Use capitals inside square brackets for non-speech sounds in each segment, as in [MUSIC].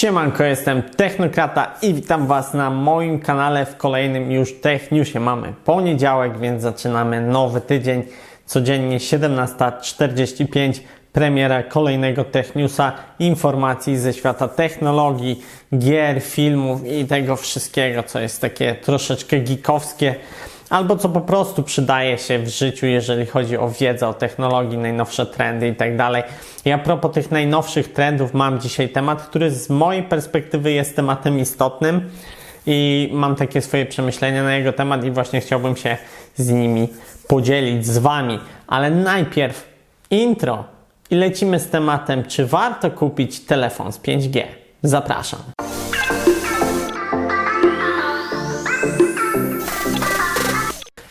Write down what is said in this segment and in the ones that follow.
Siemanko, jestem Technokrata i witam Was na moim kanale w kolejnym już Techniusie. Mamy poniedziałek, więc zaczynamy nowy tydzień. Codziennie 17.45 premiera kolejnego Techniusa, informacji ze świata technologii, gier, filmów i tego wszystkiego, co jest takie troszeczkę geekowskie albo co po prostu przydaje się w życiu, jeżeli chodzi o wiedzę o technologii, najnowsze trendy i tak. I a propos tych najnowszych trendów, mam dzisiaj temat, który z mojej perspektywy jest tematem istotnym i mam takie swoje przemyślenia na jego temat i właśnie chciałbym się z nimi podzielić z Wami. Ale najpierw intro i lecimy z tematem, czy warto kupić telefon z 5G. Zapraszam.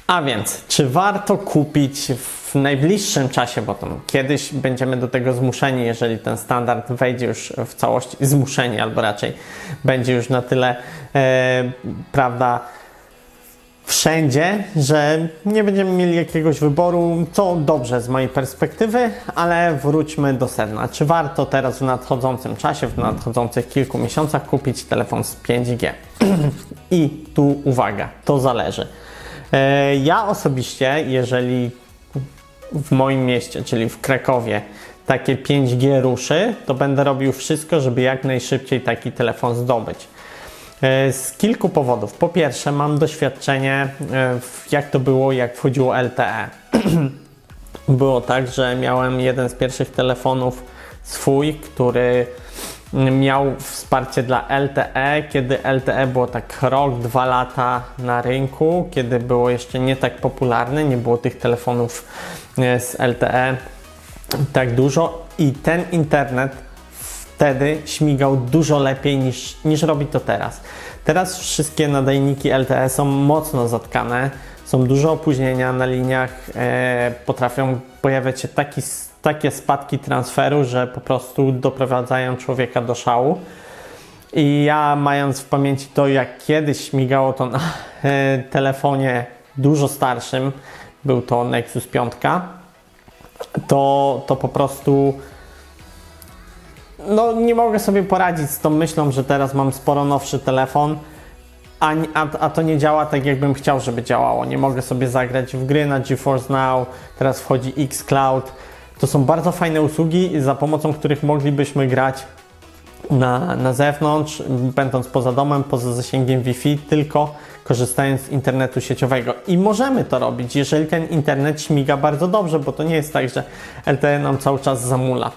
A więc, czy warto kupić w najbliższym czasie, bo to kiedyś będziemy do tego zmuszeni, jeżeli ten standard wejdzie już w całości, zmuszeni albo raczej będzie już na tyle, e, prawda, wszędzie, że nie będziemy mieli jakiegoś wyboru, co dobrze z mojej perspektywy, ale wróćmy do sedna. Czy warto teraz w nadchodzącym czasie, w nadchodzących kilku miesiącach kupić telefon z 5G? [CLEARS THROAT] I tu uwaga, to zależy. E, Ja osobiście, jeżeli w moim mieście, czyli w Krakowie, takie 5G ruszy, to będę robił wszystko, żeby jak najszybciej taki telefon zdobyć. E, Z kilku powodów. Po pierwsze, mam doświadczenie, e, jak to było, jak wchodziło LTE. [CLEARS THROAT] Było tak, że miałem jeden z pierwszych telefonów swój, który miał wsparcie dla LTE, kiedy LTE było tak rok, dwa lata na rynku, kiedy było jeszcze nie tak popularne, nie było tych telefonów e, z LTE tak dużo i ten internet wtedy śmigał dużo lepiej niż, niż robi to teraz. Teraz wszystkie nadajniki LTE są mocno zatkane, są duże opóźnienia na liniach, e, potrafią pojawiać się taki, takie spadki transferu, że po prostu doprowadzają człowieka do szału. I ja mając w pamięci to, jak kiedyś śmigało to na e, telefonie dużo starszym, był to Nexus 5, to, to po prostu no nie mogę sobie poradzić z tą myślą, że teraz mam sporo nowszy telefon, a, a, a to nie działa tak, jakbym chciał, żeby działało. Nie mogę sobie zagrać w gry na GeForce Now, teraz wchodzi xCloud. To są bardzo fajne usługi, za pomocą których moglibyśmy grać na, na zewnątrz, będąc poza domem, poza zasięgiem Wi-Fi, tylko korzystając z internetu sieciowego. I możemy to robić, jeżeli ten internet śmiga bardzo dobrze, bo to nie jest tak, że LTE nam cały czas zamula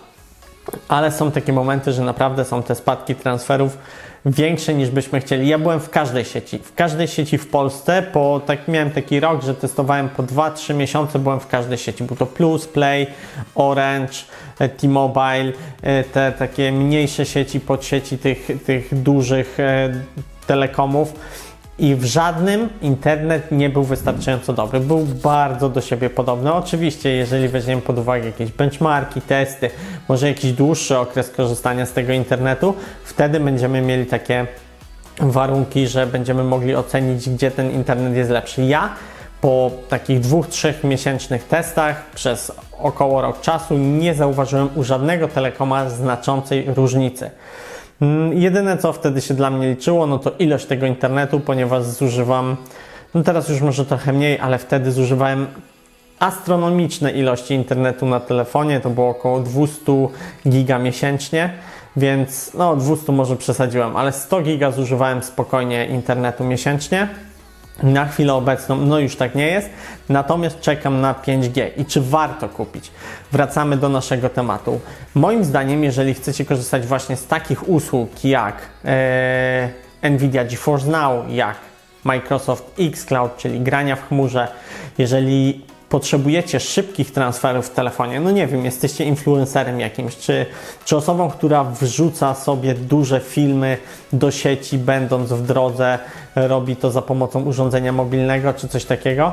ale są takie momenty, że naprawdę są te spadki transferów większe niż byśmy chcieli. Ja byłem w każdej sieci, w każdej sieci w Polsce, po tak miałem taki rok, że testowałem po 2-3 miesiące, byłem w każdej sieci. Był to Plus, Play, Orange, e, T-Mobile, e, te takie mniejsze sieci, podsieci tych, tych dużych e, telekomów. I w żadnym internet nie był wystarczająco dobry. Był bardzo do siebie podobny. Oczywiście, jeżeli weźmiemy pod uwagę jakieś benchmarki, testy, może jakiś dłuższy okres korzystania z tego internetu, wtedy będziemy mieli takie warunki, że będziemy mogli ocenić, gdzie ten internet jest lepszy. Ja po takich dwóch, trzech miesięcznych testach przez około rok czasu nie zauważyłem u żadnego telekoma znaczącej różnicy. Mm, Jedyne co wtedy się dla mnie liczyło, no to ilość tego internetu, ponieważ zużywam, no teraz już może trochę mniej, ale wtedy zużywałem astronomiczne ilości internetu na telefonie, to było około 200 giga miesięcznie, więc no 200 może przesadziłem, ale 100 giga zużywałem spokojnie internetu miesięcznie. Na chwilę obecną, no już tak nie jest, natomiast czekam na 5G i czy warto kupić? Wracamy do naszego tematu. Moim zdaniem, jeżeli chcecie korzystać właśnie z takich usług jak e, Nvidia GeForce Now, jak Microsoft xCloud, czyli grania w chmurze, jeżeli potrzebujecie szybkich transferów w telefonie, no nie wiem, jesteście influencerem jakimś, czy, czy osobą, która wrzuca sobie duże filmy do sieci, będąc w drodze, robi to za pomocą urządzenia mobilnego, czy coś takiego,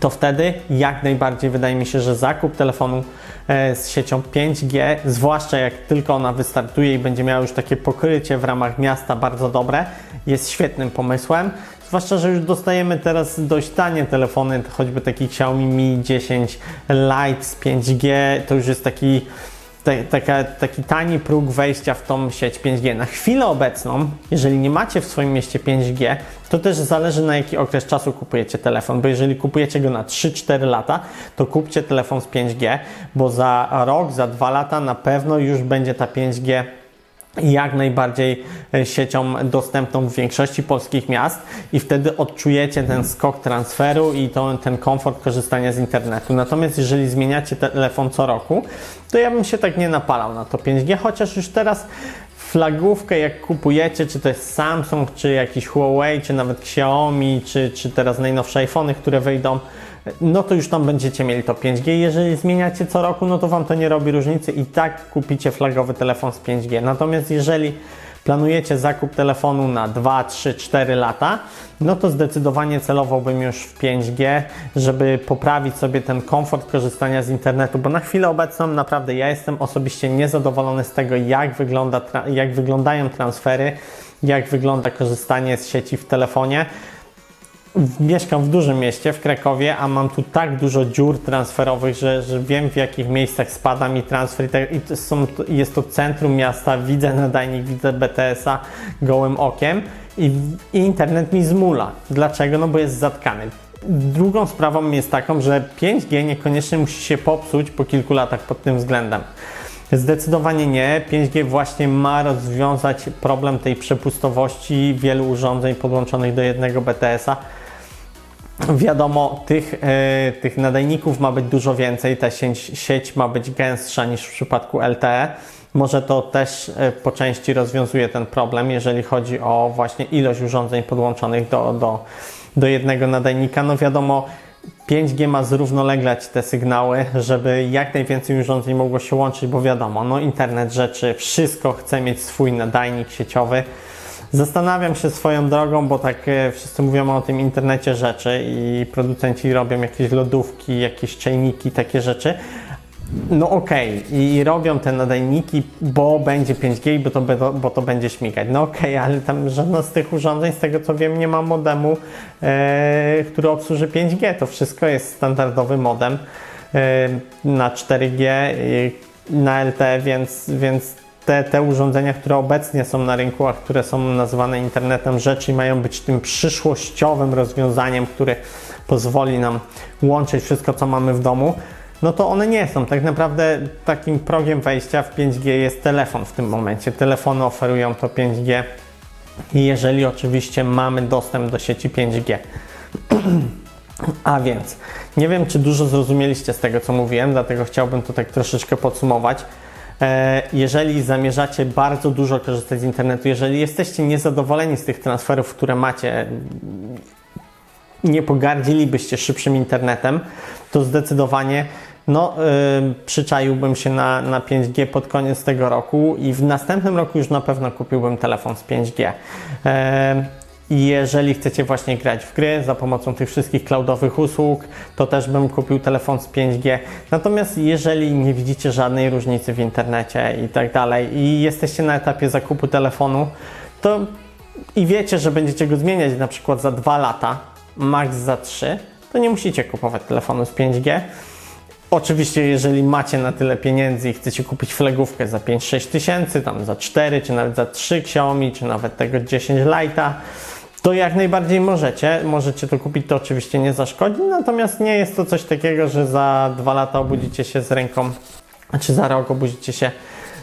to wtedy jak najbardziej wydaje mi się, że zakup telefonu e, z siecią 5G, zwłaszcza jak tylko ona wystartuje i będzie miała już takie pokrycie w ramach miasta bardzo dobre, jest świetnym pomysłem. Zwłaszcza, że już dostajemy teraz dość tanie telefony, choćby taki Xiaomi Mi 10 Lite z 5G, to już jest taki taka, taki tani próg wejścia w tą sieć 5G. Na chwilę obecną, jeżeli nie macie w swoim mieście 5G, to też zależy na jaki okres czasu kupujecie telefon, bo jeżeli kupujecie go na 3-4 lata, to kupcie telefon z 5G, bo za rok, za 2 lata na pewno już będzie ta 5G jak najbardziej e, siecią dostępną w większości polskich miast i wtedy odczujecie ten skok transferu i to, ten komfort korzystania z internetu. Natomiast jeżeli zmieniacie telefon co roku, to ja bym się tak nie napalał na to 5G, chociaż już teraz flagówkę jak kupujecie, czy to jest Samsung, czy jakiś Huawei, czy nawet Xiaomi, czy, czy teraz najnowsze iPhony, które wyjdą, no to już tam będziecie mieli to 5G. Jeżeli zmieniacie co roku, no to Wam to nie robi różnicy i tak kupicie flagowy telefon z 5G. Natomiast jeżeli planujecie zakup telefonu na 2, 3, 4 lata, no to zdecydowanie celowałbym już w 5G, żeby poprawić sobie ten komfort korzystania z internetu, bo na chwilę obecną naprawdę ja jestem osobiście niezadowolony z tego, jak, wygląda, jak wyglądają transfery, jak wygląda korzystanie z sieci w telefonie mieszkam w dużym mieście, w Krakowie, a mam tu tak dużo dziur transferowych, że, że wiem w jakich miejscach spada mi transfer i, tak, i to są, jest to centrum miasta, widzę nadajnik, widzę BTS-a gołym okiem i, i internet mi zmula. Dlaczego? No bo jest zatkany. Drugą sprawą jest taką, że 5G niekoniecznie musi się popsuć po kilku latach pod tym względem. Zdecydowanie nie. 5G właśnie ma rozwiązać problem tej przepustowości wielu urządzeń podłączonych do jednego BTS-a Wiadomo, tych, e, tych nadajników ma być dużo więcej, ta sieć, sieć ma być gęstsza niż w przypadku LTE. Może to też e, po części rozwiązuje ten problem, jeżeli chodzi o właśnie ilość urządzeń podłączonych do, do, do jednego nadajnika. No wiadomo, 5G ma zrównoleglać te sygnały, żeby jak najwięcej urządzeń mogło się łączyć, bo wiadomo, no internet rzeczy, wszystko chce mieć swój nadajnik sieciowy. Zastanawiam się swoją drogą, bo tak e, wszyscy mówią o tym internecie rzeczy i producenci robią jakieś lodówki, jakieś czajniki, takie rzeczy. No okej, okay. i robią te nadajniki, bo będzie 5G, bo to, bo to będzie śmigać. No okej, okay, ale tam żadno z tych urządzeń, z tego co wiem, nie ma modemu, e, który obsłuży 5G. To wszystko jest standardowy modem e, na 4G, e, na LTE, więc, więc te, te urządzenia, które obecnie są na rynku, a które są nazywane internetem rzeczy, mają być tym przyszłościowym rozwiązaniem, które pozwoli nam łączyć wszystko, co mamy w domu, no to one nie są. Tak naprawdę takim progiem wejścia w 5G jest telefon w tym momencie. Telefony oferują to 5G i jeżeli oczywiście mamy dostęp do sieci 5G. [CLEARS THROAT] A więc, nie wiem, czy dużo zrozumieliście z tego, co mówiłem, dlatego chciałbym to tak troszeczkę podsumować. E, jeżeli zamierzacie bardzo dużo korzystać z internetu, jeżeli jesteście niezadowoleni z tych transferów, które macie, nie pogardzilibyście szybszym internetem, to zdecydowanie no, yy, przyczaiłbym się na, na 5G pod koniec tego roku i w następnym roku już na pewno kupiłbym telefon z 5G. Yy, jeżeli chcecie właśnie grać w gry za pomocą tych wszystkich cloudowych usług, to też bym kupił telefon z 5G. Natomiast jeżeli nie widzicie żadnej różnicy w internecie i tak dalej i jesteście na etapie zakupu telefonu, to i wiecie, że będziecie go zmieniać na przykład za 2 lata, max za 3, to nie musicie kupować telefonu z 5G. Oczywiście, jeżeli macie na tyle pieniędzy i chcecie kupić flegówkę za 5-6 tysięcy, tam za 4 czy nawet za 3 Xiaomi, czy nawet tego 10 Lite'a, to jak najbardziej możecie. Możecie to kupić, to oczywiście nie zaszkodzi, natomiast nie jest to coś takiego, że za dwa lata obudzicie się z ręką, czy za rok obudzicie się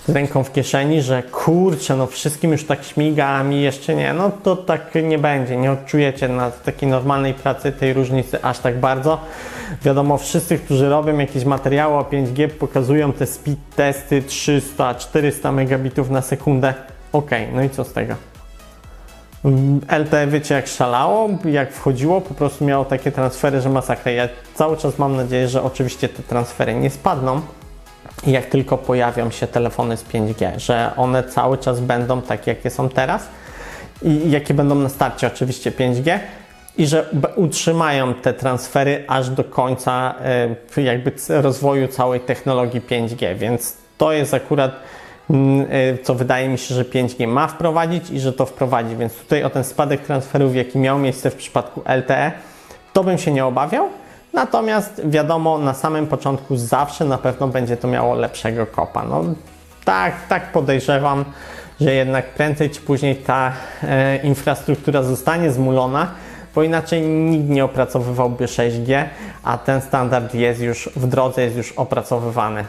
z ręką w kieszeni, że kurczę, no wszystkim już tak śmiga, a mi jeszcze nie. No to tak nie będzie. Nie odczujecie na takiej normalnej pracy tej różnicy aż tak bardzo. Wiadomo, wszyscy, którzy robią jakieś materiały o 5G, pokazują te speed testy 300-400 megabitów na sekundę. Ok, no i co z tego? LTE wiecie jak szalało, jak wchodziło, po prostu miało takie transfery, że masakra. Ja cały czas mam nadzieję, że oczywiście te transfery nie spadną, jak tylko pojawią się telefony z 5G, że one cały czas będą takie, jakie są teraz i jakie będą na starcie oczywiście 5G i że utrzymają te transfery aż do końca e, jakby rozwoju całej technologii 5G, więc to jest akurat Mm, y, co wydaje mi się, że 5G ma wprowadzić i że to wprowadzi. Więc tutaj o ten spadek transferów, jaki miał miejsce w przypadku LTE, to bym się nie obawiał. Natomiast wiadomo, na samym początku zawsze na pewno będzie to miało lepszego kopa. No, tak, tak podejrzewam, że jednak prędzej czy później ta e, infrastruktura zostanie zmulona, bo inaczej nikt nie opracowywałby 6G, a ten standard jest już w drodze, jest już opracowywany.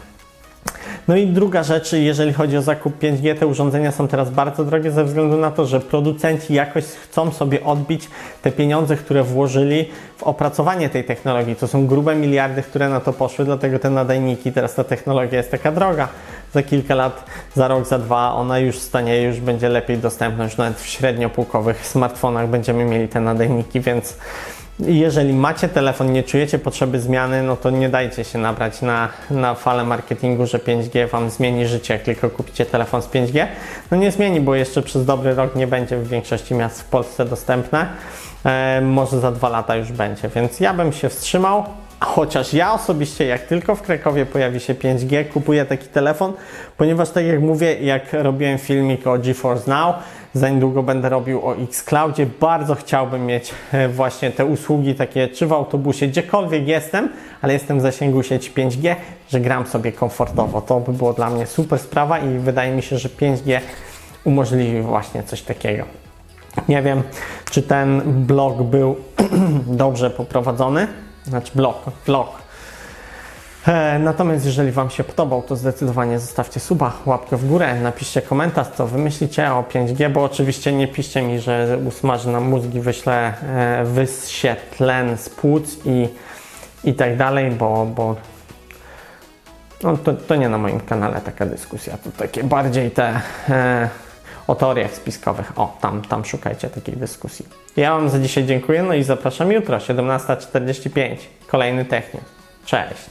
No i druga rzecz, jeżeli chodzi o zakup 5G, te urządzenia są teraz bardzo drogie ze względu na to, że producenci jakoś chcą sobie odbić te pieniądze, które włożyli w opracowanie tej technologii. To są grube miliardy, które na to poszły, dlatego te nadajniki, teraz ta technologia jest taka droga. Za kilka lat, za rok, za dwa ona już stanie, już będzie lepiej dostępna, już nawet w średniopółkowych smartfonach będziemy mieli te nadajniki, więc jeżeli macie telefon, nie czujecie potrzeby zmiany, no to nie dajcie się nabrać na, na falę marketingu, że 5G Wam zmieni życie, jak tylko kupicie telefon z 5G. No nie zmieni, bo jeszcze przez dobry rok nie będzie w większości miast w Polsce dostępne. E, może za dwa lata już będzie, więc ja bym się wstrzymał. Chociaż ja osobiście, jak tylko w Krakowie pojawi się 5G, kupuję taki telefon, ponieważ tak jak mówię, jak robiłem filmik o GeForce Now, za niedługo będę robił o Xcloudzie, bardzo chciałbym mieć e, właśnie te usługi takie, czy w autobusie, gdziekolwiek jestem, ale jestem w zasięgu sieci 5G, że gram sobie komfortowo. To by było dla mnie super sprawa i wydaje mi się, że 5G umożliwi właśnie coś takiego. Nie wiem, czy ten blog był [CLEARS THROAT] dobrze poprowadzony. Znaczy blog, vlog. E, Natomiast jeżeli Wam się podobał, to zdecydowanie zostawcie suba, łapkę w górę, napiszcie komentarz, co Wy myślicie o 5G, bo oczywiście nie piszcie mi, że usmaży nam mózgi, wyślę, e, wyssie tlen z płuc i, i tak dalej, bo, bo no, to, to nie na moim kanale taka dyskusja, to takie bardziej te e, o teoriach spiskowych. O, tam, tam szukajcie takiej dyskusji. Ja Wam za dzisiaj dziękuję, no i zapraszam jutro, 17.45, kolejny Technium. Cześć!